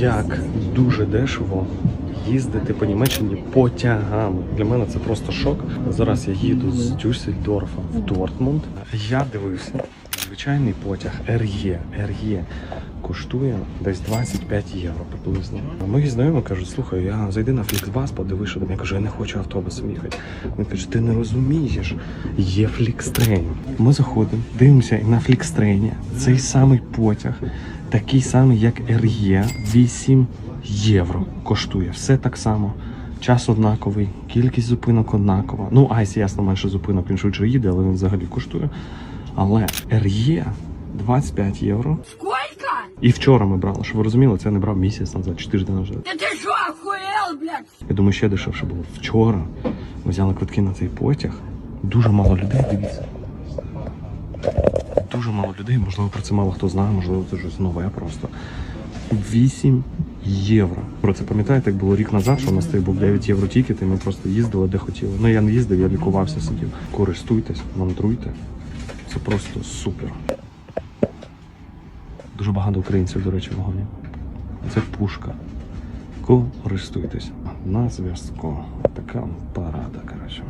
як дуже дешево їздити по Німеччині потягами. Для мене це просто шок. Зараз я їду з Дюссельдорфа в Дортмунд. Я дивився. Звичайний потяг RE, RE коштує десь 25 євро приблизно. Мої знайомі кажуть, слухай, я зайди на Фліксбас, подивись, що там. Я кажу, я не хочу автобусом їхати. Він каже, ти не розумієш, є Флікстрейн. Ми заходимо, дивимося на Флікстрейні. Цей самий потяг, такий самий, як RE, 8 євро коштує. Все так само. Час однаковий, кількість зупинок однакова. Ну, айс, ясно, менше зупинок, він швидше їде, але він взагалі коштує. Але RE 25 євро. Сколько? І вчора ми брали, щоб ви розуміли, це я не брав місяць назад, 4 дні назад. Да ты что, охуел, блядь? Я думаю, ще дешевше було. Вчора ми взяли квитки на цей потяг. Дуже мало людей, дивіться. Дуже мало людей, можливо, про це мало хто знає, можливо, це щось нове просто. 8 євро. Про це пам'ятаєте, як було рік назад, що у нас той був 9 євро тікет, і ми просто їздили де хотіли. Ну я не їздив, я лікувався, сидів. Користуйтесь, мандруйте. Це просто супер. Дуже багато українців, до речі, в вагоні. Це пушка. Користуйтесь. На зв'язку. Така парада, коротше.